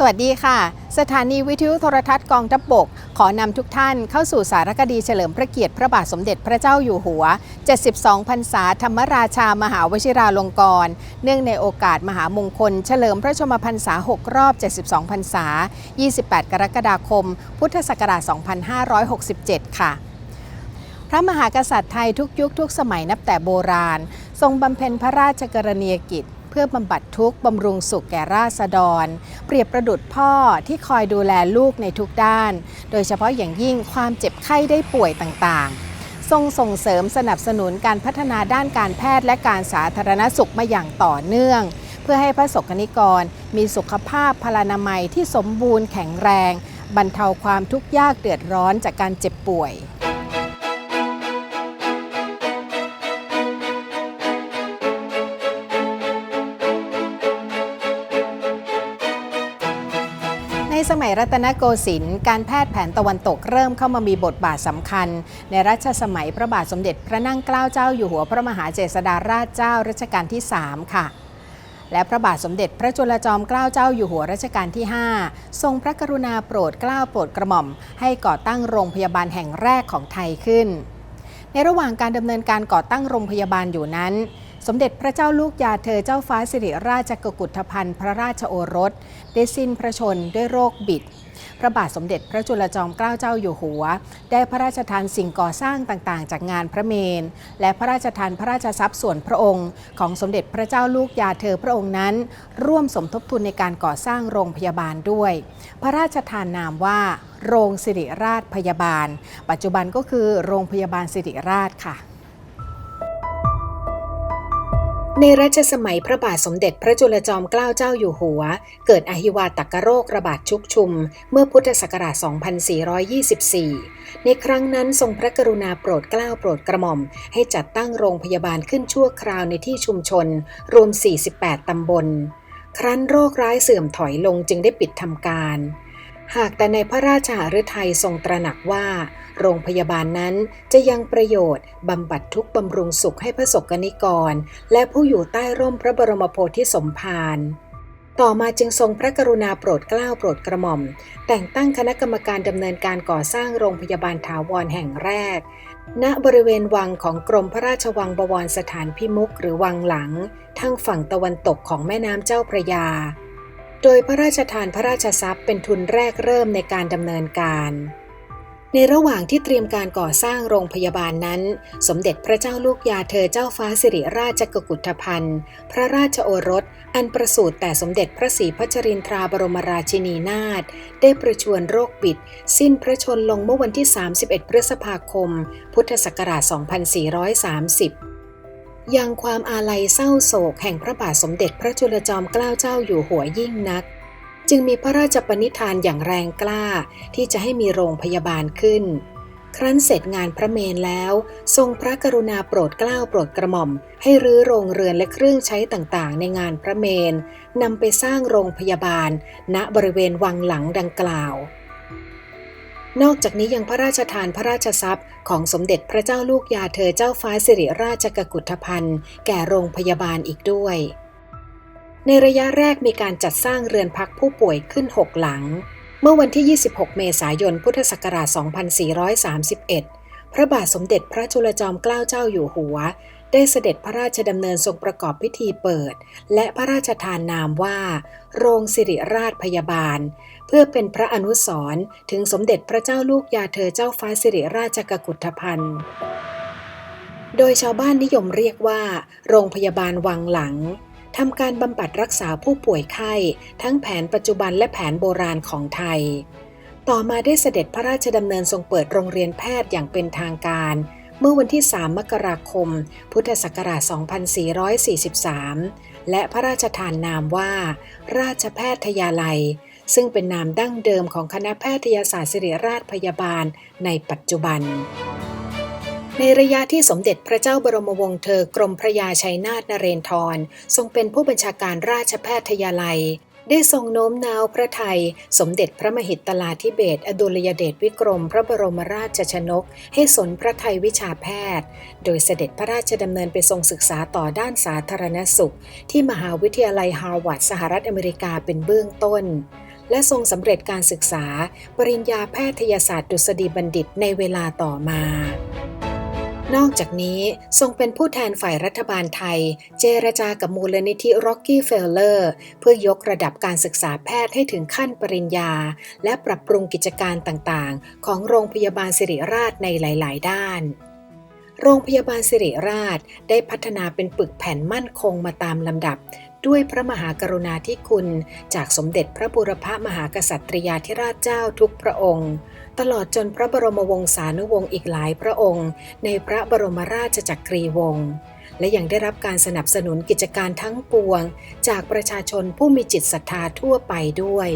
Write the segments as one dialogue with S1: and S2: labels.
S1: สวัสดีค่ะ สถานีวิทยุโทรทัศน์กองทัพบก ขอนำทุกท่านเข้าสู่สารคดีเฉลิมพระเกียรติพระบาทสมเด็จพระเจ้าอยู่หัว 72 พรรษาธรรมราชามหาวชิราลงกรณ์เนื่องในโอกาสมหามงคล เฉลิมพระชมพรรษา 6 รอบ 72 พรรษา 28 กรกฎาคม พุทธศักราช 2567 ค่ะพระมหากษัตริย์ไทยทุกยุคทุกสมัยนับแต่โบราณ ทรงบำเพ็ญพระราชกรณียกิจ พื่อบำบัดทุกข์บำรุงสุขแก่ราษฎร เปรียบประดุจพ่อที่คอยดูแลลูกในทุกด้าน โดยเฉพาะอย่างยิ่งความเจ็บไข้ได้ป่วยต่างๆทรงส่งเสริมสนับสนุนการพัฒนาด้านการแพทย์และการสาธารณสุขมาอย่างต่อเนื่อง เพื่อให้พระสงฆ์นิกรมีสุขภาพพลานามัยที่สมบูรณ์แข็งแรง บรรเทาความทุกข์ยากเดือดร้อนจากการเจ็บป่วย มัยรัตนโกสินทร์การแพทย์แผนตะวันตกเริ่มเข้ามามีบทบาทสำคัญ ในรัชสมัยพระบาทสมเด็จพระนั่งเกล้าเจ้าอยู่หัวพระมหาเจษฎาราชเจ้ารัชกาลที่ 3 ค่ะและพระบาทสมเด็จพระจุลจอมเกล้าเจ้าอยู่หัวรัชกาลที่ 5 ทรงพระกรุณาโปรดเกล้าโปรดกระหม่อม ให้ก่อตั้งโรงพยาบาลแห่งแรกของไทยขึ้น ในระหว่างการดำเนินการก่อตั้งโรงพยาบาลอยู่นั้น สมเด็จพระเจ้าลูกยาเธอเจ้าฟ้าสิริราชกุฏพันธ์พระราชโอรส ได้สิ้นพระชนด้วยโรคบิด พระบาทสมเด็จพระจุลจอมเกล้าเจ้าอยู่หัว ได้พระราชทานสิ่งก่อสร้างต่างๆ จากงานพระเมน และพระราชทานพระราชทรัพย์ส่วนพระองค์ ของสมเด็จพระเจ้าลูกยาเธอพระองค์นั้น ร่วมสมทบทุนในการก่อสร้างโรงพยาบาลด้วย พระราชทานนามว่า โรงสิริราชพยาบาล ปัจจุบันก็คือโรงพยาบาลสิริราชค่ะ ในรัชสมัยพระบาทสมเด็จพระจุลจอมเกล้าเจ้าอยู่หัว เกิดอหิวาตกโรคระบาดชุกชุม เมื่อพุทธศักราช 2424 ในครั้งนั้นทรงพระกรุณาโปรดเกล้าโปรดกระหม่อม ให้จัดตั้งโรงพยาบาลขึ้นชั่วคราวในที่ชุมชน รวม 48 ตำบล ครั้นโรคร้ายเสื่อมถอยลงจึงได้ปิดทำการ หากแต่ในพระราชหฤทัยทรงตระหนักว่า โรงพยาบาลนั้นจะยังประโยชน์ บำบัดทุกบำรุงสุขให้พระสกนิกร และผู้อยู่ใต้ร่มพระบรมโพธิสมภารต่อมาจึงทรงพระกรุณาโปรดเกล้าโปรดกระหม่อม แต่งตั้งคณะกรรมการดำเนินการก่อสร้างโรงพยาบาลถาวรแห่งแรก ณบริเวณวังของกรมพระราชวังบวรสถานพิมุขหรือวังหลัง ทางฝั่งตะวันตกของแม่น้ำเจ้าพระยา โดยพระราชทานพระราชทรัพย์เป็นทุนแรกเริ่มในการดำเนินการ ในระหว่างที่เตรียมการก่อสร้างโรงพยาบาลนั้น สมเด็จพระเจ้าลูกยาเธอเจ้าฟ้าสิริราชกุฏพันธ์ พระราชโอรส อันประสูติแต่สมเด็จพระศรีพัชรินทราบรมราชินีนาถได้ประชวรโรคบิด สิ้นพระชนลงเมื่อวันที่ 31 พฤษภาคม พุทธศักราช 2430 ยังความอาลัยเศร้าโศกแห่งพระบาทสมเด็จพระจุลจอมเกล้าเจ้าอยู่หัวยิ่งนัก จึงมีพระราชปณิธานอย่างแรงกล้าที่จะให้มีโรงพยาบาลขึ้น ครั้นเสร็จงานพระเมนแล้ว ทรงพระกรุณาโปรดเกล้าโปรดกระหม่อม ให้รื้อโรงเรือนและเครื่องใช้ต่างๆ ในงานพระเมนนำไปสร้างโรงพยาบาล ณบริเวณวังหลังดังกล่าว นอกจากนี้ยังพระราชทานพระราชทรัพย์ ของสมเด็จพระเจ้าลูกยาเธอเจ้าฟ้าสิริราชกุฏพันธ์แก่โรงพยาบาลอีกด้วย ในระยะแรกมีการจัดสร้างเรือนพักผู้ป่วยขึ้น 6 หลัง เมื่อวันที่ 26 เมษายน พุทธศักราช 2431 พระบาทสมเด็จพระจุลจอมเกล้าเจ้าอยู่หัว ได้เสด็จพระราชดำเนินทรงประกอบพิธีเปิด และพระราชทานนามว่า โรงสิริราชพยาบาล เพื่อเป็นพระอนุสรณ์ถึงสมเด็จพระเจ้าลูกยาเธอเจ้าฟ้าสิริราชกุฏพันธ์โดยชาวบ้านนิยมเรียกว่า โรงพยาบาลวังหลังทำการบำบัดรักษาผู้ป่วยไข้ ทั้งแผนปัจจุบันและแผนโบราณของไทย ต่อมาได้เสด็จพระราชดำเนินทรงเปิดโรงเรียนแพทย์อย่างเป็นทางการ เมื่อวันที่ 3 มกราคม พุทธศักราช 2443 และพระราชทานนามว่า ราชแพทยาลัย ซึ่งเป็นนามดั้งเดิมของคณะแพทยศาสตร์ศิริราชพยาบาลในปัจจุบัน ในระยะที่สมเด็จพระเจ้าบรมวงศ์เธอกรมพระยาชัยนาทนเรนทร ทรงเป็นผู้บัญชาการราชแพทยาลัย ได้ทรงโน้มน้าวพระไทย สมเด็จพระมหิตลาธิเบศอดุลยเดชวิกรม พระบรมราชชนก ให้สนพระไทยวิชาแพทย์ โดยเสด็จพระราชดำเนินไปทรงศึกษาต่อด้านสาธารณสุข ที่มหาวิทยาลัยฮาร์วาร์ดสหรัฐอเมริกาเป็นเบื้องต้น และทรงสำเร็จการศึกษา ปริญญาแพทยศาสตร์ดุษฎีบัณฑิตในเวลาต่อมา นอกจากนี้ทรงเป็นผู้แทนฝ่ายรัฐบาลไทย เจรจากับมูลนิธิ Rocky f e l l e r เพื่อยกระดับการศึกษาแพทย์ให้ถึงขั้นปริญญา และปรับปรุงกิจการต่างๆ ของโรงพยาบาลสิริราชในหลาย ๆ ด้านโรงพยาบาลสิริราชได้พัฒนาเป็นปึกแผ่นมั่นคงมาตามลำดับ ด้วยพระมหากรุณาธิคุณ จากสมเด็จพระบุรพมหากษัตริยาธิราชเจ้าทุกพระองค์ ตลอดจนพระบรมวงศานุวงศ์อีกหลายพระองค์ ในพระบรมราชจักรีวงศ์และยังได้รับการสนับสนุนกิจการทั้งปวง จากประชาชนผู้มีจิตศรัทธาทั่วไปด้วย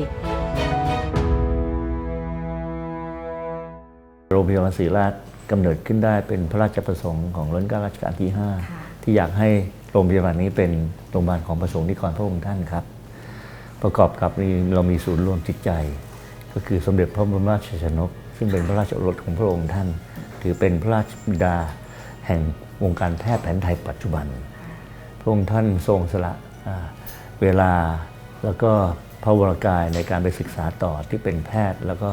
S2: โรงพยาบาลศรีราชกำเนิดขึ้นได้เป็นพระราชประสงค์ของรัชกาลรัชกาลที่ 5 ที่อยากให้ โรงพยาบาลนี้เป็นโรงพยาบาลของประสงค์นิกรพระองค์ท่านครับ ประกอบกับนี่เรามีศูนย์รวมจิตใจ ก็คือสมเด็จพระบรมราชชนก ซึ่งเป็นพระราชโอรสของพระองค์ท่าน ถือเป็นพระราชบิดาแห่งวงการแพทย์แผนไทยปัจจุบัน พระองค์ท่านทรงสละอ่าเวลาแล้วก็พระวรากายในการไปศึกษาต่อที่เป็นแพทย์ แล้วก็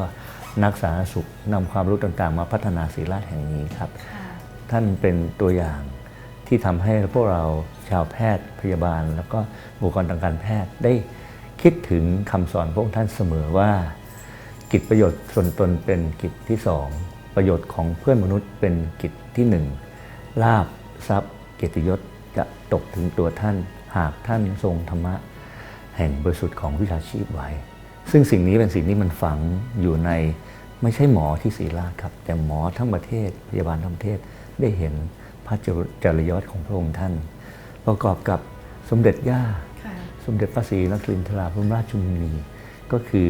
S2: นักสาธารณสุขนำความรู้ต่างๆ มาพัฒนาศรีราชแห่งนี้ครับ ท่านเป็นตัวอย่าง ที่ทำให้พวกเราชาวแพทย์พยาบาล แล้วก็บุคลากรทางการแพทย์ได้คิดถึงคำสอนพระองค์ท่านเสมอว่า กิจประโยชน์ส่วนตนเป็นกิจที่สองประโยชน์ของเพื่อนมนุษย์เป็นกิจที่หนึ่งลาบทรัพย์ เกียรติยศจะตกถึงตัวท่าน หากท่านทรงธรรมะ แห่งบริสุทธิ์ของวิชาชีพไว้ ซึ่งสิ่งนี้เป็นสิ่งที่มันฝังอยู่ในไม่ใช่หมอที่ศรีราชครับ แต่หมอทั้งประเทศพยาบาลทั้งประเทศได้เห็น ระจริยศของพระองค์ท่าน ประกอบกับสมเด็จย่า สมเด็จพระศรีนครินทราพระบรมราชชนนี ก็คือ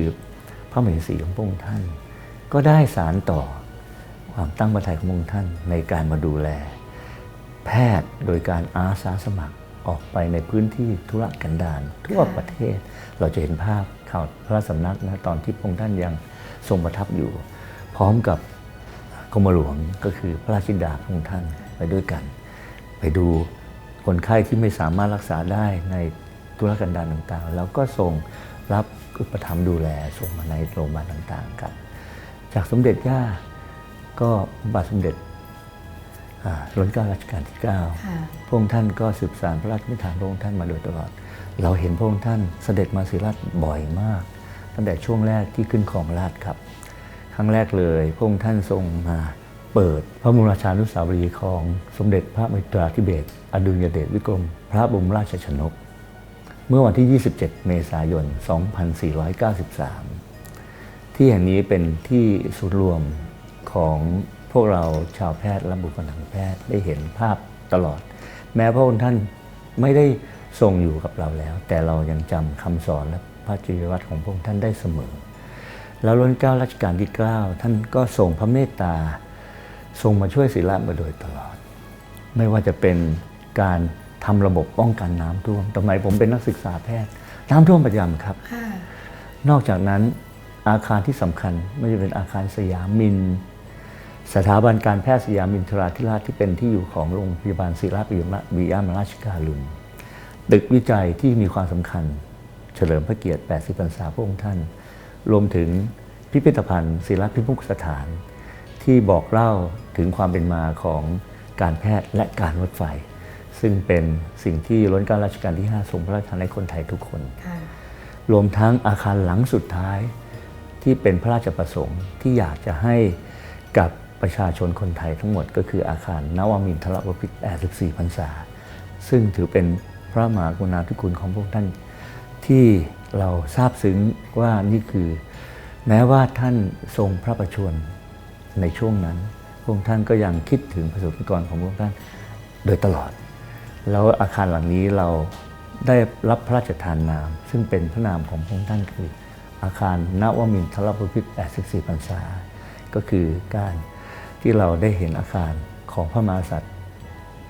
S2: พระมเหสีของพระองค์ท่าน ก็ได้สารต่อความตั้งประทัยของพระองค์ท่านในการมาดูแล แพทย์โดยการอาสาสมัครออกไปในพื้นที่ธุรกันดารทั่วประเทศ เราจะเห็นภาพข่าวพระสำนักนะตอนที่พระองค์ท่านยังทรงประทับอยู่ พร้อมกับกรมหลวงก็คือพระราชิดาพระองค์ท่าน ไปด้วยกัน ไปดูคนไข้ที่ไม่สามารถรักษาได้ในธุรกันดารต่างๆ แล้วก็ส่งรับอุปถัมภ์ดูแลส่งมาในโรงพยาบาลต่างๆกันจากสมเด็จย่าก็บาทสมเด็จอ่ารัชกาลรัชกาลที่ 9 พระองค์ท่านก็สืบสานพระราชนิทานพระองค์ท่านมาโดยตลอด เราเห็นพระองค์ท่านเสด็จมาศรีราชบ่อยมาก ตั้งแต่ช่วงแรกที่ขึ้นครองราชย์ครับ ครั้งแรกเลยพระองค์ท่านทรงมา เปิดพระบรมราชานุสาวรีย์ของสมเด็จพระมิตราธิเบศอดุลยเดชวิกรม พระบรมราชชนก เมื่อวันที่ 27 เมษายน 2493 ที่แห่งนี้เป็นที่ศูนย์รวมของพวกเราชาวแพทย์และบุคลากรทางแพทย์ได้เห็นภาพตลอด แม้พระองค์ท่านไม่ได้ทรงอยู่กับเราแล้ว แต่เรายังจำคำสอนและพระจริยวัตรของพระองค์ท่านได้เสมอ แล้วรัชการัชกาลที่ 9 ท่านก็ทรงพระเมตตา ทรงมาช่วยศิลามาโดยตลอด ไม่ว่าจะเป็นการทำระบบป้องกันน้ำท่วมสมัยผมเป็นนักศึกษาแพทย์ น้ำท่วมประจำครับ นอกจากนั้นอาคารที่สำคัญไม่ว่าจะเป็นอาคารสยามมิน สถาบันการแพทย์สยามมินทราธิราชที่เป็นที่อยู่ของโรงพยาบาลศิริราชปิยมวิยามราชการุณตึกวิจัยที่มีความสำคัญ เฉลิมพระเกียรติ 80 พรรษาพระองค์ท่าน รวมถึงพิพิธภัณฑ์ศิลพิมุขสถาน ที่บอกเล่าถึงความเป็นมาของการแพทย์และการรถไฟ ซึ่งเป็นสิ่งที่ล้นเกล้ารัชกาลที่ 5 ทรงพระราชทานให้คนไทยทุกคน รวมทั้งอาคารหลังสุดท้ายที่เป็นพระราชประสงค์ที่อยากจะให้กับประชาชนคนไทยทั้งหมดก็คืออาคารนวมินทรบพิตร84พรรษา ซึ่งถือเป็นพระมหากรุณาธิคุณของพวกท่าน ที่เราทราบซึ้งว่านี่คือ แม้ว่าท่านทรงพระประชวร ในช่วงนั้น พระองค์ท่านก็ยังคิดถึงประสบนิกรของพระองค์ท่านโดยตลอด แล้วอาคารหลังนี้เราได้รับพระราชทานนาม ซึ่งเป็นพระนามของพระองค์ท่านคือ อาคารนวมินทรบพิตร84พรรษา ก็คือการที่เราได้เห็นอาคารของพระมหากษัตริย์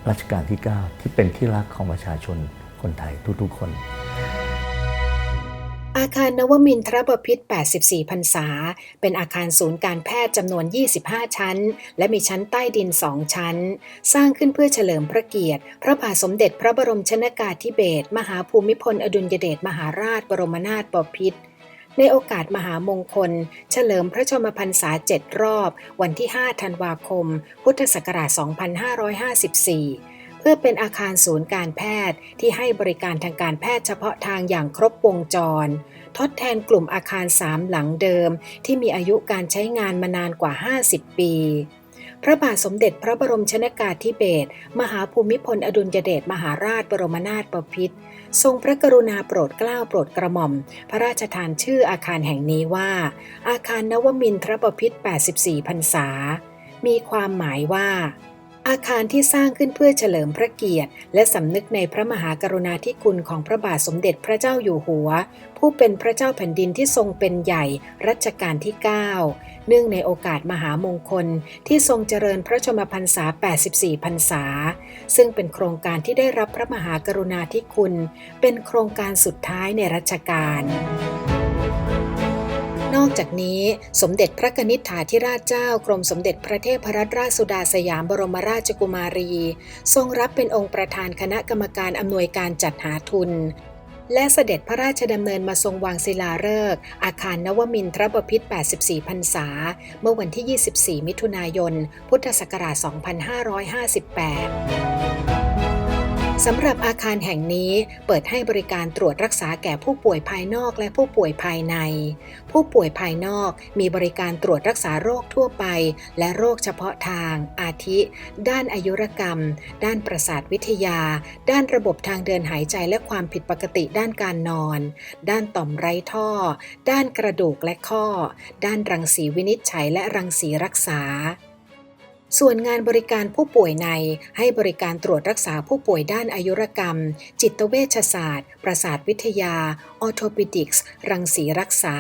S2: รัชกาลที่ 9 ที่เป็นที่รักของประชาชนคนไทยทุกๆคน
S1: อาคารนวมินทรบพิตร84 พรรษา เป็นอาคารศูนย์การแพทย์จำนวน 25 ชั้น และมีชั้นใต้ดิน 2 ชั้น สร้างขึ้นเพื่อเฉลิมพระเกียรติ พระบาทสมเด็จพระบรมชนากาธิเบศร มหาภูมิพล อดุลยเดช มหาราช บรมนาถบพิตรในโอกาสมหามงคล เฉลิมพระชมพรรษา7รอบ วันที่ 5 ธันวาคม พุทธศักราช 2554 เพื่อเป็นอาคารศูนย์การแพทย์ที่ให้บริการทางการแพทย์เฉพาะทางอย่างครบวงจร ทดแทนกลุ่มอาคารสามหลังเดิม ที่มีอายุการใช้งานมานานกว่า 50 ปี พระบาทสมเด็จพระบรมชนากาธิเบศรมหาภูมิพลอดุลยเดชมหาราชบรมนาถบพิตรทรงพระกรุณาโปรดเกล้าโปรดกระหม่อม พระราชทานชื่ออาคารแห่งนี้ว่า อาคารนวมินทรบพิตร84พรรษา มีความหมายว่า อาคารที่สร้างขึ้นเพื่อเฉลิมพระเกียรติ และสำนึกในพระมหากรุณาธิคุณของพระบาทสมเด็จพระเจ้าอยู่หัว ผู้เป็นพระเจ้าแผ่นดินที่ทรงเป็นใหญ่รัชกาลที่ 9 เนื่องในโอกาสมหามงคลที่ทรงเจริญพระชนมพรรษา 84 พรรษา ซึ่งเป็นโครงการที่ได้รับพระมหากรุณาธิคุณ เป็นโครงการสุดท้ายในรัชกาล อกจากนี้สมเด็จพระนิษฐาธิราชเจ้ากรมสมเด็จพระเทพรัตนราชสุดาสยามบรมราชกุมารี ทรงรับเป็นองค์ประธานคณะกรรมการอำนวยการจัดหาทุน และเสด็จพระราชดำเนินมาทรงวางศิลาฤกษ์อาคารนวมินทรบพิตร84 พรรษา เมื่อวันที่ 24 มิถุนายน พุทธศักราช 2558 สำหรับอาคารแห่งนี้เปิดให้บริการตรวจรักษาแก่ผู้ป่วยภายนอกและผู้ป่วยภายใน ผู้ป่วยภายนอกมีบริการตรวจรักษาโรคทั่วไป และโรคเฉพาะทาง อาทิ ด้านอายุรกรรม ด้านประสาทวิทยา ด้านระบบทางเดินหายใจและความผิดปกติด้านการนอน ด้านต่อมไร้ท่อ ด้านกระดูกและข้อ ด้านรังสีวินิจฉัยและรังสีรักษา ส่วนงานบริการผู้ป่วยใน ให้บริการตรวจรักษาผู้ป่วยด้านอายุรกรรม จิตเวชศาสตร์ ประสาทวิทยา ออโทปิดิกส์ รังสีรักษา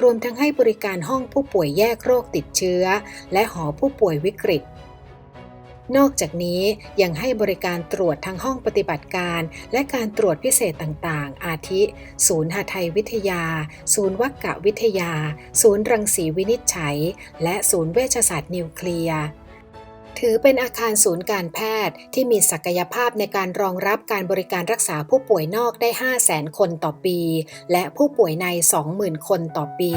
S1: รวมทั้งให้บริการห้องผู้ป่วยแยกโรคติดเชื้อ และหอผู้ป่วยวิกฤตนอกจากนี้ยังให้บริการตรวจทั้งห้องปฏิบัติการ และการตรวจพิเศษต่างๆ อาทิ ศูนย์หาไทยวิทยา ศูนย์วักกะวิทยา ศูนย์รังสีวินิจฉัย และศูนย์เวชศาสตร์นิวเคลียร์ ถือเป็นอาคารศูนย์การแพทย์ที่มีศักยภาพในการรองรับการบริการรักษาผู้ป่วยนอกได้ 5 0 0 0 0 0 คนต่อปี และผู้ป่วยใน 20,000 คนต่อปี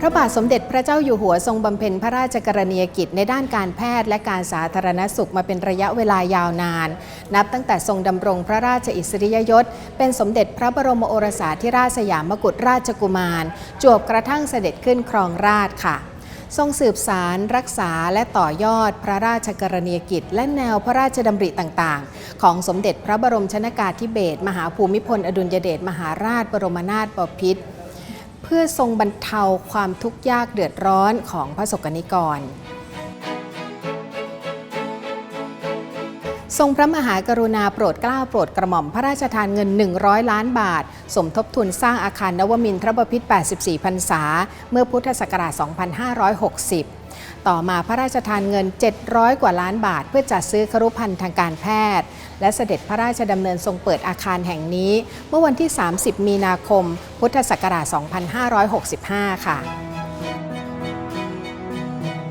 S1: พระบาทสมเด็จพระเจ้าอยู่หัวทรงบำเพ็ญพระราชกรณียกิจในด้านการแพทย์และการสาธารณสุขมาเป็นระยะเวลายาวนาน นับตั้งแต่ทรงดำรงพระราชอิสริยยศ เป็นสมเด็จพระบรมโอรสาธิราชสยามกุฎราชกุมาร จวบกระทั่งเสด็จขึ้นครองราชค่ะ ทรงสืบสารรักษาและต่อยอดพระราชกรณียกิจ และแนวพระราชดำริต่างๆ ของสมเด็จพระบรมชนากาธิเบศรมหาภูมิพล อดุลยเดชมหาราชบรมนาถบพิตรเพื่อทรงบรรเทาความทุกข์ยากเดือดร้อนของพระสกนิกร ทรงพระมหากรุณาโปรดเกล้าโปรดกระหม่อมพระราชทานเงิน 100 ล้านบาท สมทบทุนสร้างอาคารนวมินทรบพิตร 84 พรรษา เมื่อพุทธศักราช 2560ต่อมาพระราชทานเงิน 700 กว่าล้านบาท เพื่อจัดซื้อครุภัณฑ์ทางการแพทย์ และเสด็จพระราชดำเนินทรงเปิดอาคารแห่งนี้ เมื่อวันที่ 30 มีนาคม พุทธศักราช 2565 ค่ะ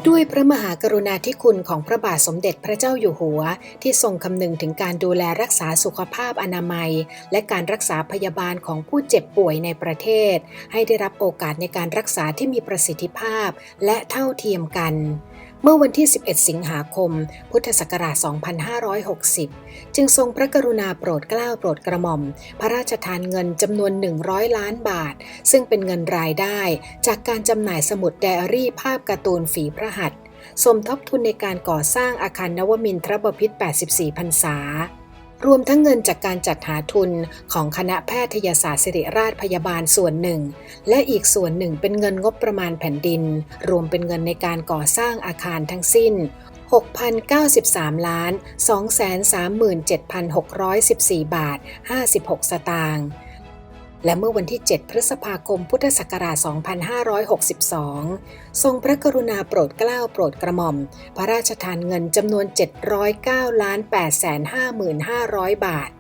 S1: ด้วยพระมหากรุณาธิคุณของพระบาทสมเด็จพระเจ้าอยู่หัว ที่ทรงคำนึงถึงการดูแลรักษาสุขภาพอนามัย และการรักษาพยาบาลของผู้เจ็บป่วยในประเทศ ให้ได้รับโอกาสในการรักษาที่มีประสิทธิภาพและเท่าเทียมกัน เมื่อวันที่ 11 สิงหาคม พุทธศักราช 2560 จึงทรงพระกรุณาโปรดเกล้าโปรดกระหม่อม พระราชทานเงินจำนวน 100 ล้านบาท ซึ่งเป็นเงินรายได้ จากการจำหน่ายสมุดไดอารี่ภาพการ์ตูนฝีพระหัตถ์สมทบทุนในการก่อสร้างอาคารนวมินทรบพิตร 84 พรรษา รวมทั้งเงินจากการจัดหาทุนของคณะแพทยศาสตร์ศิริราชพยาบาลส่วนหนึ่ง และอีกส่วนหนึ่งเป็นเงินงบประมาณแผ่นดิน รวมเป็นเงินในการก่อสร้างอาคารทั้งสิ้น 6,093ล้าน237,614 บาท 56 สตางค์ และเมื่อวันที่ 7 พฤษภาคม พุทธศักราช 2562 ทรงพระกรุณาโปรดเกล้าโปรดกระหม่อม พระราชทานเงินจำนวน 709ล้าน855,500 บาท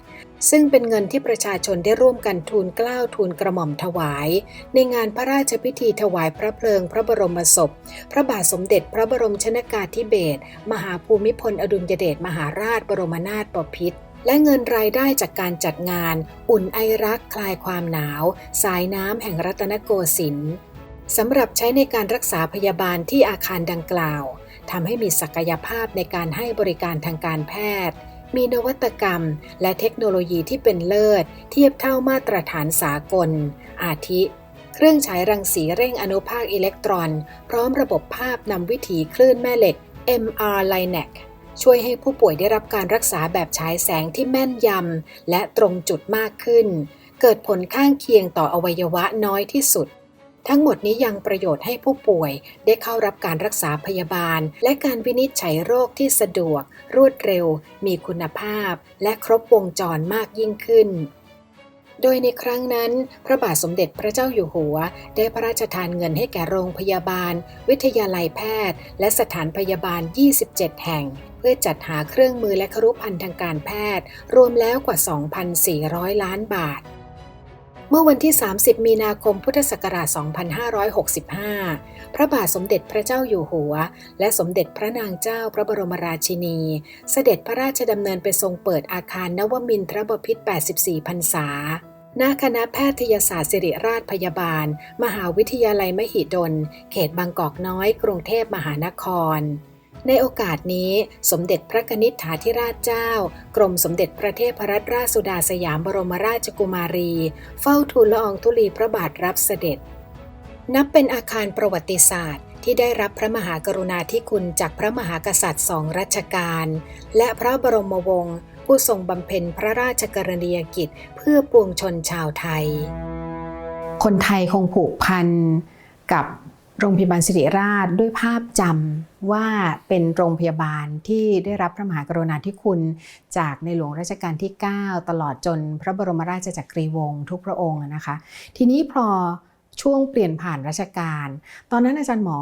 S1: ซึ่งเป็นเงินที่ประชาชนได้ร่วมกันทูลเกล้าทูลกระหม่อมถวาย ในงานพระราชพิธีถวายพระเพลิงพระบรมศพ พระบาทสมเด็จพระบรมชนากาธิเบศรมหาภูมิพลอดุลยเดชมหาราชบรมนาถบพิตร และเงินรายได้จากการจัดงาน อุ่นไอรักคลายความหนาว สายน้ำแห่งรัตนโกสินทร์สำหรับใช้ในการรักษาพยาบาลที่อาคารดังกล่าวทำให้มีศักยภาพในการให้บริการทางการแพทย์ มีนวัตกรรม และเทคโนโลยีที่เป็นเลิศ เทียบเท่ามาตรฐานสากล อาทิ เครื่องฉายรังสีเร่งอนุภาคอิเล็กตรอน พร้อมระบบภาพนำวิถีคลื่นแม่เหล็ก MR Linac ช่วยให้ผู้ป่วยได้รับการรักษาแบบฉายแสงที่แม่นยำและตรงจุดมากขึ้น เกิดผลข้างเคียงต่ออวัยวะน้อยที่สุด ทั้งหมดนี้ยังประโยชน์ให้ผู้ป่วยได้เข้ารับการรักษาพยาบาล และการวินิจฉัยโรคที่สะดวก รวดเร็ว มีคุณภาพ และครบวงจรมากยิ่งขึ้นโดยในครั้งนั้น พระบาทสมเด็จพระเจ้าอยู่หัว ได้พระราชทานเงินให้แก่โรงพยาบาล วิทยาลัยแพทย์ และสถานพยาบาล 27 แห่ง พื่อจัดหาเครื่องมือและครุภัณฑ์ทางการแพทย์ รวมแล้วกว่า 2,400 ล้านบาท เมื่อวันที่ 30 มีนาคมพุทธศักราช 2565 พระบาทสมเด็จพระเจ้าอยู่หัว และสมเด็จพระนางเจ้าพระบรมราชินี เสด็จพระราชดำเนินไปทรงเปิดอาคารนวมินทรบพิตร 84 พรรษาณคณะแพทยศาสตร์ศิริราชพยาบาล มหาวิทยาลัยมหิดล เขตบางกอกน้อย กรุงเทพมหานคร ในโอกาสนี้สมเด็จพระกนิษฐาธิราชเจ้า กรมสมเด็จพระเทพรัตนราชสุดาสยามบรมราชกุมารี เฝ้าทูลละอองธุลีพระบาทรับเสด็จ นับเป็นอาคารประวัติศาสตร์ ที่ได้รับพระมหากรุณาธิคุณจากพระมหากษัตริย์สองรัชกาลและพระบรมวงศ์ผู้ทรงบำเพ็ญพระราชกรณียกิจเพื่อปวงชนชาวไทย
S3: คนไทยคงผูกพันกับ โรงพยาบาลสิริราชด้วยภาพจำว่าเป็นโรงพยาบาลที่ได้รับพระมหากรุณาธิคุณ จากในหลวงรัชกาลที่ 9 ตลอดจนพระบรมราชจักรีวงศ์ทุกพระองค์นะคะ ทีนี้พอช่วงเปลี่ยนผ่านรัชกาลตอนนั้นอาจารย์หมอ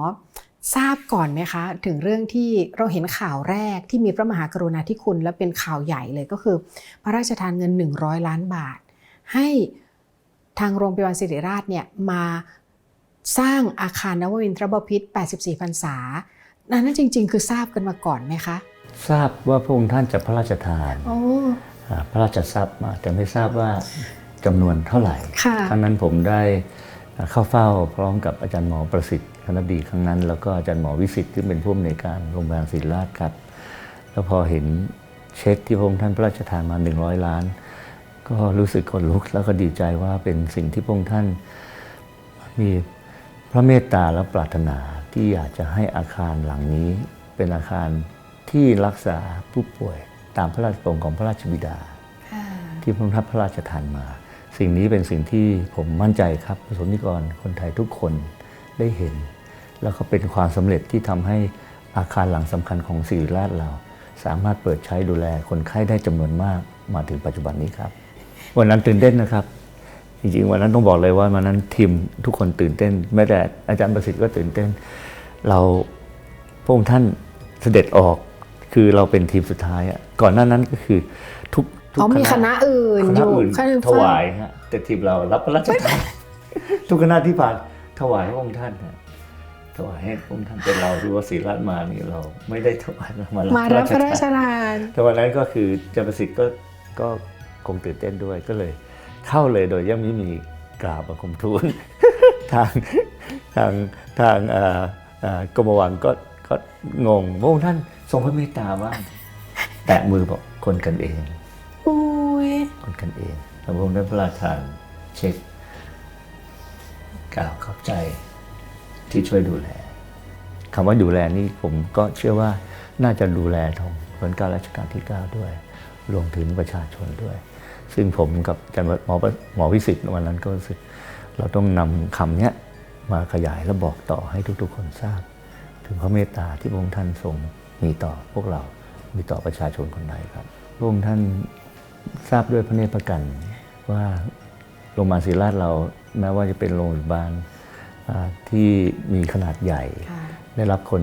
S3: ทราบก่อนไหมคะ ถึงเรื่องที่เราเห็นข่าวแรกที่มีพระมหากรุณาธิคุณ และเป็นข่าวใหญ่เลยก็คือ พระราชทานเงิน 100 ล้านบาท ให้ทางโรงพยาบาลศิริราชเนี่ยมา สร้างอาคารนวมินทรบพิตร 84 พรรษา นั้นจริง ๆ คือทราบกันมาก่อนไหมคะ
S2: ทราบว่าพระองค์ท่านจะพระราชทาน
S3: โอ้
S2: อ่าพระราชทรัพย์มาแต่ไม่ทราบว่าจำนวนเท่าไหร่
S3: ค่ะ
S2: ครั้งนั้นผมได้เข้าเฝ้าพร้อมกับอาจารย์หมอประสิทธิ์คณะบดีครั้งนั้น แล้วก็อาจารย์หมอวิสิทธิ์ที่เป็นผู้อำนวยการโรงพยาบาลศิริราชครับ แล้วพอเห็นเช็คที่พระองค์ท่านพระราชทานมา 100 ล้าน ก็รู้สึกขนลุกแล้วก็ดีใจว่าเป็นสิ่งที่พระองค์ท่านมี พระเมตตาและปรารถนาที่อยากจะให้อาคารหลังนี้ เป็นอาคารที่รักษาผู้ป่วยตามพระราชประสงค์ของพระราชบิดา ที่พระองค์ท่านพระราชทานมา สิ่งนี้เป็นสิ่งที่ผมมั่นใจครับประสบนิกรคนไทยทุกคนได้เห็น แล้วก็เป็นความสำเร็จที่ทำให้อาคารหลังสำคัญของศิริราชเรา สามารถเปิดใช้ดูแลคนไข้ได้จำนวนมากมาถึงปัจจุบันนี้ครับ วันนั้นตื่นเต้นนะครับ จริงๆวันนั้นต้องบอกเลยว่าวันนั้นทีมทุกคนตื่นเต้นแม้แต่อาจารย์ประสิทธิ์ก็ตื่นเต้น เราพระองค์ท่านเสด็จออกคือเราเป็นทีมสุดท้ายอะก่อนหน้านั้นก็คือทุกทุก
S3: อ๋อมีคณะอื่น
S2: ค
S3: อ
S2: ณะ
S3: ยู่
S2: อื่น
S3: คณะ
S2: ถวายฮะแต่ทีมเรารับพระราชทานทุกคณะที่ผ่านถวายให้พระองค์ท่านฮะถวายให้พระองค์ท่านเป็นเราดูว่าศรีราชมานี่เราไม่ได้ถวายเรามารับ
S3: มา
S2: พระ
S3: รับ
S2: ราช
S3: พระราช
S2: ทาน
S3: ทาน
S2: แต่วันนั้นก็คืออาจารย์ประสิทธิ์ก็ก็คงตื่นเต้นด้วยก็เลย เข้าเลยโดยยังไม่มีกราบบังคมทูลทางทางทางเอ่อเอ่อกรมวังก็ก็งงพระองค์ท่านทรงพระเมตตามากแตะมือบอกคนกันเอง
S3: อุ้ย
S2: คนกันเองแล้วพระองค์ได้พระราชทานเช็คกล่าวขอบใจที่ช่วยดูแลคำว่าดูแลนี่ผมก็เชื่อว่าน่าจะดูแลของรัชกาลรัชกาลที่ 9 ด้วยรวมถึงประชาชนด้วย ซึ่งผมกับอาจารย์หมอหมอวิสิทธิ์วันนั้นก็รู้สึกเราต้องนำคำเนี้ยมาขยายและบอกต่อให้ทุกๆคนทราบ ถึงพระเมตตาที่พระองค์ท่านทรงมีต่อพวกเรามีต่อประชาชนคนไทยครับพระองค์ท่านทราบด้วยพระเนตรพระกันว่าโรงพยาบาลศิริราชเราแม้ว่าจะเป็นโรงพยาบาลอ่าที่มีขนาดใหญ่
S3: ค่ะ
S2: ได้รับคน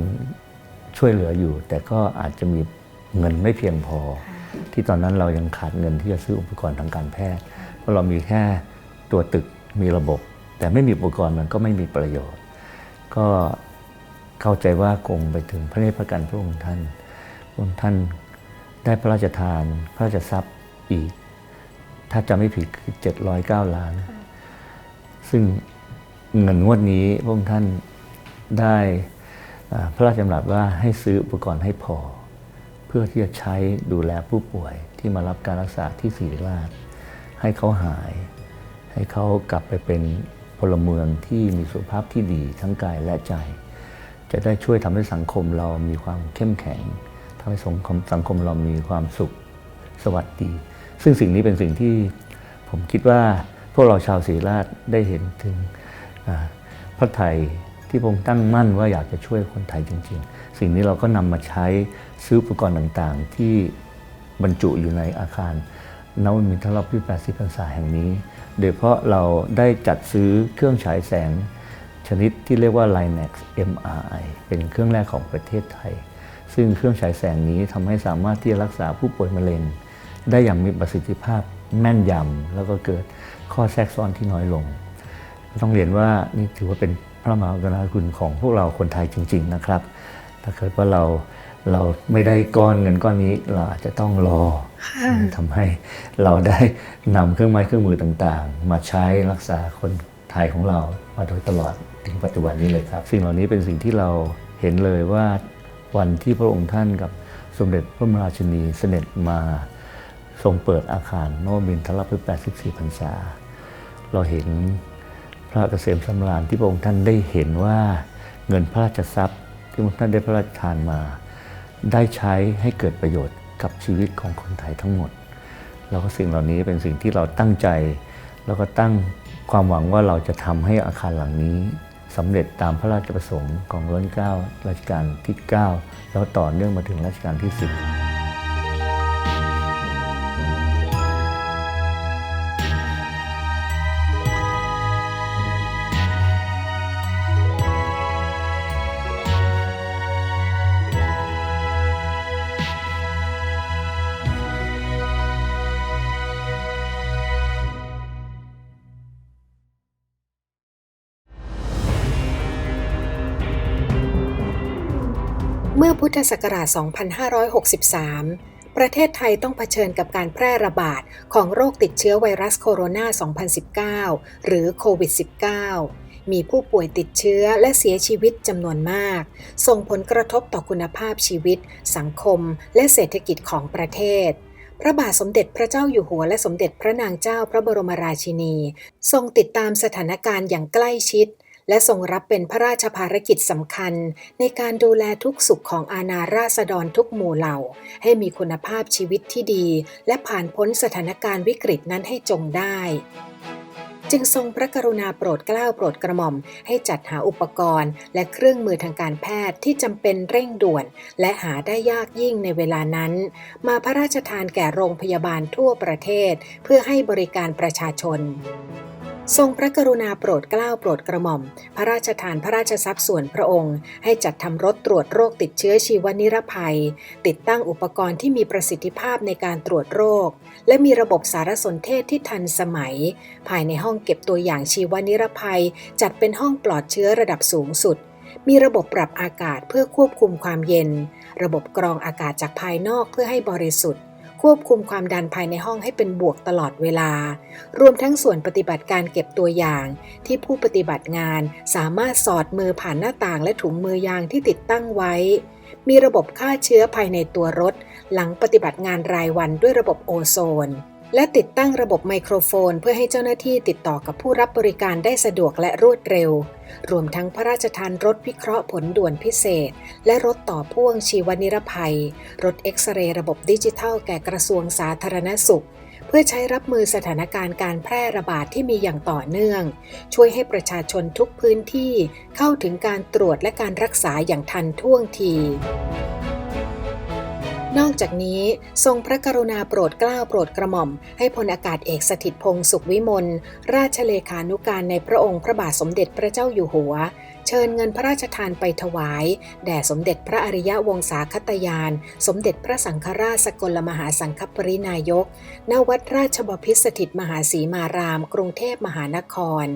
S2: ช่วยเหลืออยู่ แต่ก็อาจจะมีเงินไม่เพียงพอ ที่ตอนนั้นเรายังขาดเงินที่จะซื้ออุปกรณ์ทางการแพทย์ เพราะเรามีแค่ตัวตึกมีระบบ แต่ไม่มีอุปกรณ์มันก็ไม่มีประโยชน์ ก็เข้าใจว่าคงไปถึงพระเนตรพระกันพระองค์ท่านพระองค์ท่านได้พระราชทานพระราชทรัพย์อีก ถ้าจะไม่ผิดคือ709 ล้าน ซึ่งเงินงวดนี้พระองค์ท่านได้พระราชดำรัสว่าให้ซื้ออุปกรณ์ให้พอ เพื่อที่จะใช้ดูแลผู้ป่วยที่มารับการรักษาที่ศิริราช ให้เขาหาย ให้เขากลับไปเป็นพลเมืองที่มีสุขภาพที่ดีทั้งกายและใจ จะได้ช่วยทำให้สังคมเรามีความเข้มแข็งทำให้สังคมสังคมเรามีความสุขสวัสดี ซึ่งสิ่งนี้เป็นสิ่งที่ผมคิดว่าพวกเราชาวศรีราชได้เห็นถึงพระไทยที่ผมตั้งมั่นว่าอยากจะช่วยคนไทยจริง ๆ สิ่งนี้เราก็นำมาใช้ซื้ออุปกรณ์ต่างๆ ที่บรรจุอยู่ในอาคารนวมินทรพิ80พรรษาแห่งนี้ โดยเฉพาะเราได้จัดซื้อเครื่องฉายแสงชนิดที่เรียกว่า Linex MRI เป็นเครื่องแรกของประเทศไทย ซึ่งเครื่องฉายแสงนี้ทำให้สามารถที่จะรักษาผู้ป่วยมะเร็ง ได้อย่างมีประสิทธิภาพแม่นยำแล้วก็เกิดข้อแทรกซ้อนที่น้อยลง ต้องเรียนว่านี่ถือว่าเป็นพระมหากรุณาธิคุณของพวกเราคนไทยจริง ๆ นะครับ ถ้าเกิดว่าเราเราไม่ได้ก้อนเงินก้อนนี้เราอาจจะต้องรอทำให้เราได้นำเครื่องไม้เครื่องมือต่างๆ มาใช้รักษาคนไทยของเรามาโดยตลอดถึงปัจจุบันนี้เลยครับ สิ่งเหล่านี้เป็นสิ่งที่เราเห็นเลยว่าวันที่พระองค์ท่านกับสมเด็จพระบรมราชินีเสด็จมาทรงเปิดอาคารนวมินทรพฤกษ์84พรรษา เราเห็นพระเกษมสำราญที่พระองค์ท่านได้เห็นว่าเงินพระราชทรัพย์ ที่ท่านได้พระราชทานมา ได้ใช้ให้เกิดประโยชน์กับชีวิตของคนไทยทั้งหมด แล้วก็สิ่งเหล่านี้เป็นสิ่งที่เราตั้งใจ แล้วก็ตั้งความหวังว่าเราจะทำให้อาคารหลังนี้สำเร็จตามพระราชประสงค์ของรัชกาลรัชกาลที่ 9 แล้วต่อเนื่องมาถึงรัชกาลที่ 10
S1: พุทธศักราช 2563 ประเทศไทยต้องเผชิญกับการแพร่ระบาดของโรคติดเชื้อไวรัสโคโรนา 2019 หรือโควิด -19 มีผู้ป่วยติดเชื้อและเสียชีวิตจำนวนมาก ส่งผลกระทบต่อคุณภาพชีวิต สังคม และเศรษฐกิจของประเทศพระบาทสมเด็จพระเจ้าอยู่หัวและสมเด็จพระนางเจ้าพระบรมราชินี ทรงติดตามสถานการณ์อย่างใกล้ชิด และทรงรับเป็นพระราชภารกิจสำคัญ ในการดูแลทุกสุขของอาณาราษฎรทุกหมู่เหล่า ให้มีคุณภาพชีวิตที่ดี และผ่านพ้นสถานการณ์วิกฤตนั้นให้จงได้จึงทรงพระกรุณาโปรดเกล้าโปรดกระหม่อม ให้จัดหาอุปกรณ์ และเครื่องมือทางการแพทย์ที่จำเป็นเร่งด่วน และหาได้ยากยิ่งในเวลานั้น มาพระราชทานแก่โรงพยาบาลทั่วประเทศ เพื่อให้บริการประชาชน ทรงพระกรุณาโปรดเกล้าโปรดกระหม่อม พระราชทานพระราชทรัพย์ส่วนพระองค์ ให้จัดทำรถตรวจโรคติดเชื้อชีวนิรภัย ติดตั้งอุปกรณ์ที่มีประสิทธิภาพในการตรวจโรค และมีระบบสารสนเทศที่ทันสมัย ภายในห้องเก็บตัวอย่างชีวนิรภัย จัดเป็นห้องปลอดเชื้อระดับสูงสุด มีระบบปรับอากาศเพื่อควบคุมความเย็น ระบบกรองอากาศจากภายนอกเพื่อให้บริสุทธิ์ ควบคุมความดันภายในห้องให้เป็นบวกตลอดเวลา รวมทั้งส่วนปฏิบัติการเก็บตัวอย่าง ที่ผู้ปฏิบัติงานสามารถสอดมือผ่านหน้าต่างและถุงมือยางที่ติดตั้งไว้ มีระบบฆ่าเชื้อภายในตัวรถ หลังปฏิบัติงานรายวันด้วยระบบโอโซน และติดตั้งระบบไมโครโฟน เพื่อให้เจ้าหน้าที่ติดต่อกับผู้รับบริการได้สะดวกและรวดเร็ว รวมทั้งพระราชทานรถวิเคราะห์ผลด่วนพิเศษ และรถต่อพ่วงชีวนิรภัย รถเอ็กซเรย์ระบบดิจิทัลแก่กระทรวงสาธารณสุข เพื่อใช้รับมือสถานการณ์การแพร่ระบาดที่มีอย่างต่อเนื่อง ช่วยให้ประชาชนทุกพื้นที่เข้าถึงการตรวจและการรักษาอย่างทันท่วงที นอกจากนี้ทรงพระกรุณาโปรดเกล้าโปรดกระหม่อม ให้พลอากาศเอกสถิตพงศ์สุขวิมลราชเลขานุการในพระองค์พระบาทสมเด็จพระเจ้าอยู่หัว เชิญเงินพระราชทานไปถวาย แด่สมเด็จพระอริยวงศาคตยาน สมเด็จพระสังฆราชสกลมหาสังฆปรินายกณวัดราชบพิตรสถิตมหาสีมาราม กรุงเทพมหานคร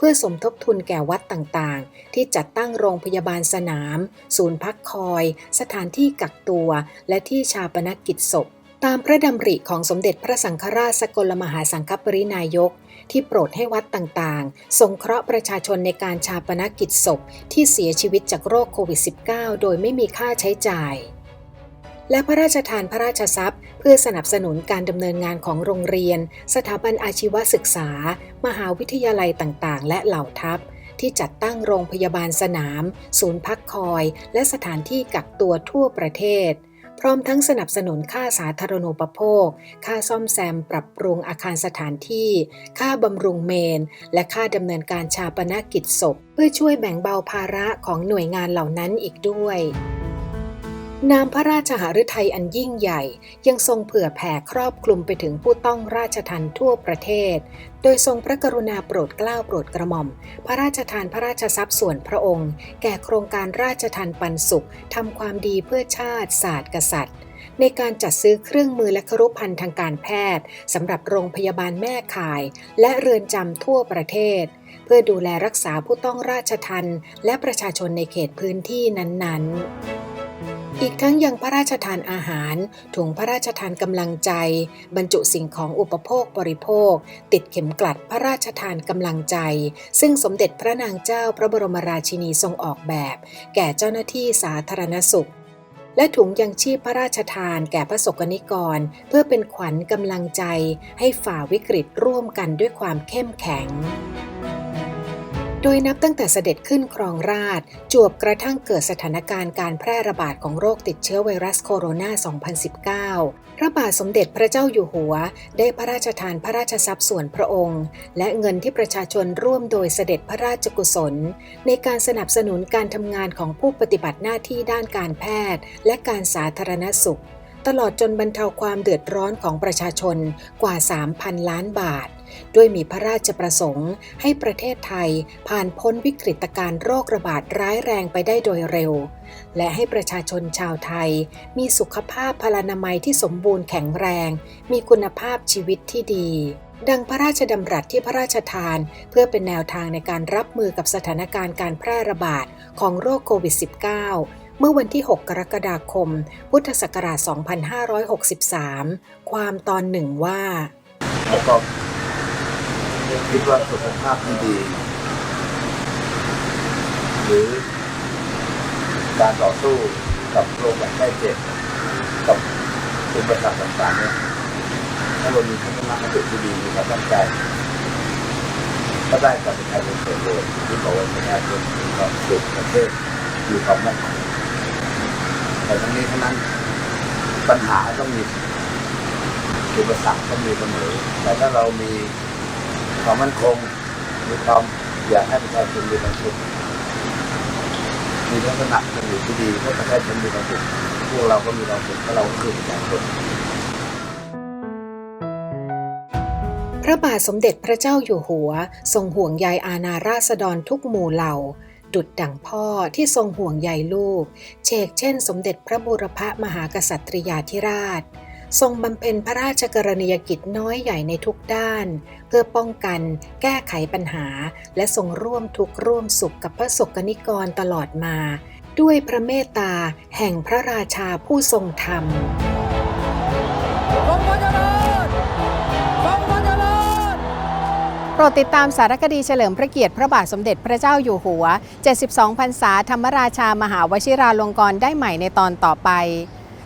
S1: พื่อสมทบทุนแก่วัดต่างๆ ที่จัดตั้งโรงพยาบาลสนาม ศูนย์พักคอย สถานที่กักตัว และที่ชาปนกิจศพ ตามพระดำริของสมเด็จพระสังฆราชสกลมหาสังฆปรินายก ที่โปรดให้วัดต่างๆ สงเคราะห์ประชาชนในการชาปนกิจศพ ที่เสียชีวิตจากโรคโควิด -19 โดยไม่มีค่าใช้จ่าย และพระราชทานพระราชทรัพย์ เพื่อสนับสนุนการดำเนินงานของโรงเรียน สถาบันอาชีวศึกษา มหาวิทยาลัยต่างๆ และเหล่าทัพ ที่จัดตั้งโรงพยาบาลสนาม ศูนย์พักคอย และสถานที่กักตัวทั่วประเทศพร้อมทั้งสนับสนุนค่าสาธารณูปโภค ค่าซ่อมแซมปรับปรุงอาคารสถานที่ ค่าบำรุงเมน และค่าดำเนินการชาปนกิจศพ เพื่อช่วยแบ่งเบาภาระของหน่วยงานเหล่านั้นอีกด้วย นามพระราชหฤทัยอันยิ่งใหญ่ยังทรงเผื่อแผ่ครอบคลุมไปถึงผู้ต้องราชทันทั่วประเทศ โดยทรงพระกรุณาโปรดเกล้าโปรดกระหม่อม พระราชทานพระราชทรัพย์ส่วนพระองค์ แก่โครงการราชทันปันสุขทำความดีเพื่อชาติศาสตร์กษัตริย์ ในการจัดซื้อเครื่องมือและครุภัณฑ์ทางการแพทย์สำหรับโรงพยาบาลแม่ข่าย และเรือนจำทั่วประเทศ เพื่อดูแลรักษาผู้ต้องราชทันและประชาชนในเขตพื้นที่นั้นๆ อีกทั้งยังพระราชทานอาหาร ถุงพระราชทานกำลังใจ บรรจุสิ่งของอุปโภคบริโภค ติดเข็มกลัดพระราชทานกำลังใจ ซึ่งสมเด็จพระนางเจ้าพระบรมราชินีทรงออกแบบ แก่เจ้าหน้าที่สาธารณสุข และถุงยังชีพพระราชทานแก่พระสกนิกร เพื่อเป็นขวัญกำลังใจ ให้ฝ่าวิกฤตร่วมกันด้วยความเข้มแข็ง โดยนับตั้งแต่เสด็จขึ้นครองราชจวบกระทั่งเกิดสถานการณ์การแพร่ระบาดของโรคติดเชื้อไวรัสโคโรนา 2019 พระบาทสมเด็จพระเจ้าอยู่หัว ได้พระราชทานพระราชทรัพย์ส่วนพระองค์ และเงินที่ประชาชนร่วมโดยเสด็จพระราชกุศล ในการสนับสนุนการทำงานของผู้ปฏิบัติหน้าที่ด้านการแพทย์ และการสาธารณสุข ตลอดจนบรรเทาความเดือดร้อนของประชาชนกว่า 3,000 ล้านบาท ด้วยมีพระราชประสงค์ ให้ประเทศไทยผ่านพ้นวิกฤตการณ์โรคระบาดร้ายแรงไปได้โดยเร็ว และให้ประชาชนชาวไทย มีสุขภาพพลานามัยที่สมบูรณ์แข็งแรง มีคุณภาพชีวิตที่ดีดังพระราชดำรัสที่พระราชทาน เพื่อเป็นแนวทางในการรับมือกับสถานการณ์การแพร่ระบาดของโรคโควิด -19 เมื่อวันที่ 6 กรกฎาคม พุทธศักราช 2563 ความตอนหนึ่งว่า
S4: แล้วก็ คิดว่าสุขภาพที่ดี หรือการต่อสู้กับโรคแบบไม่เจ็บกับอุปสรรคต่างๆเนี่ยถ้าเรามีทัศนคติที่ดีมีความตั้งใจก็ได้กับประชาชนส่วนรวมที่บอกว่าประชาชนมีความสุขประเทศมีความมั่นคงแต่ทั้งนี้ทั้งนั้นปัญหาต้องมีอุปสรรคก็มีเสมอแต่ถ้าเรามี ความมั่นคง มีความอยากให้ประชาชนมีความสุขมีลักษณะเป็นอยู่ที่ดีให้ประชาชนมีความสุขพวกเราก็มีความสุขเพราะเราก็คือประชาชน
S1: พระบาทสมเด็จพระเจ้าอยู่หัว ทรงห่วงใยอาณาราษฎรทุกหมู่เหล่า ดุดดั่งพ่อที่ทรงห่วงใยลูก เชกเช่น สมเด็จพระบูรพมหากษัตริยาธิราช ทรงบำเพ็ญพระราชกรณียกิจน้อยใหญ่ในทุกด้าน เพื่อป้องกัน แก้ไขปัญหา และทรงร่วมทุกข์ร่วมสุขกับพระสกนิกรตลอดมา ด้วยพระเมตตาแห่งพระราชาผู้ทรงธรรม
S3: โปรดติดตามสารคดีเฉลิมพระเกียรติพระบาทสมเด็จพระเจ้าอยู่หัว 72 พรรษาธรรมราชามหาวชิราลงกรณ์ได้ใหม่ในตอนต่อไป